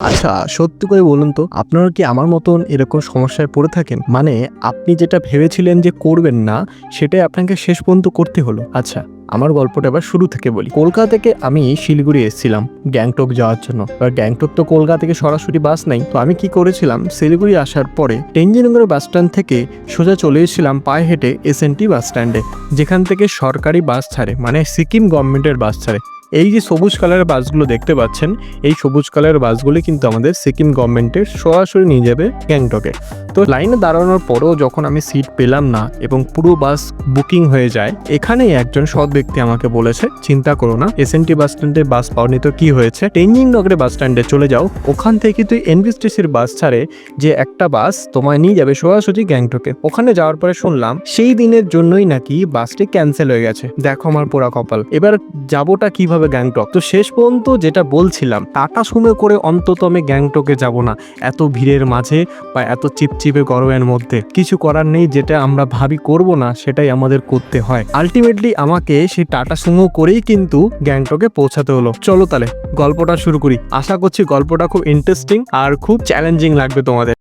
আচ্ছা সত্যি করে বলুন তো, আপনারা কি আমার মতন এরকম সমস্যায় পড়ে থাকেন? মানে আপনি যেটা ভেবেছিলেন যে করবেন না, সেটাই আপনাকে শেষ পর্যন্ত করতে হলো। আচ্ছা আমার গল্পটা এবার শুরু থেকে বলি। কলকাতা থেকে আমি শিলিগুড়ি এসেছিলাম, গ্যাংটক যাওয়ার জন্য। এবার গ্যাংটক তো কলকাতা থেকে সরাসরি বাস নাই। তো আমি কি করেছিলাম, শিলিগুড়ি আসার পরে টেঞ্জিনগর বাস স্ট্যান্ড থেকে সোজা চলে এসেছিলাম পায়ে হেঁটে এস বাস স্ট্যান্ডে, যেখান থেকে সরকারি বাস ছাড়ে মানে সিকিম গভর্নমেন্টের বাস ছাড়ে। এই যে সবুজ কালারের বাসগুলো দেখতে পাচ্ছেন, এই সবুজ কালারের বাসগুলি কিন্তু আমাদের সিকিম গভর্নমেন্টের সরাসরি নিয়ে যাবে গ্যাংটকে। তো লাইনে দাঁড়ানোর পরেও যখন আমি সিট পেলাম না এবং পুরো বাস বুকিং হয়ে যায়, এখানেই একজন সৎ ব্যক্তি আমাকে বলেছে, চিন্তা করো না এস বাস স্ট্যান্ডে বাস পাওনি তো কি হয়েছে? টেঞ্জিং নগরে বাস স্ট্যান্ডে চলে যাও, ওখান থেকে তুই এনভিএসটিসির বাস ছাড়ে যে একটা বাস তোমায় নিয়ে যাবে সোজাসুজি গ্যাংটকে। ওখানে যাওয়ার পরে শুনলাম, সেই দিনের জন্যই নাকি বাসটি ক্যান্সেল হয়ে গেছে। দেখো আমার পোড়া কপাল। এবার যাবোটা কীভাবে গ্যাংটক? তো শেষ পর্যন্ত যেটা বলছিলাম টাটা সুমে করে অন্তত আমি গ্যাংটকে যাব না। এত ভিড়ের মাঝে বা এত চিপচিপে গরমের মধ্যে। কিছু করার নেই, যেটা আমরা ভাবি করব না, সেটাই আমাদের করতে হয়। আলটিমেটলি আমাকে সেই টাটা সুমো করেই কিন্তু গ্যাংটকে পৌঁছাতে হলো। চলো তাহলে, গল্পটা শুরু করি। আশা করছি গল্পটা খুব ইন্টারেস্টিং আর খুব চ্যালেঞ্জিং লাগবে তোমাদের।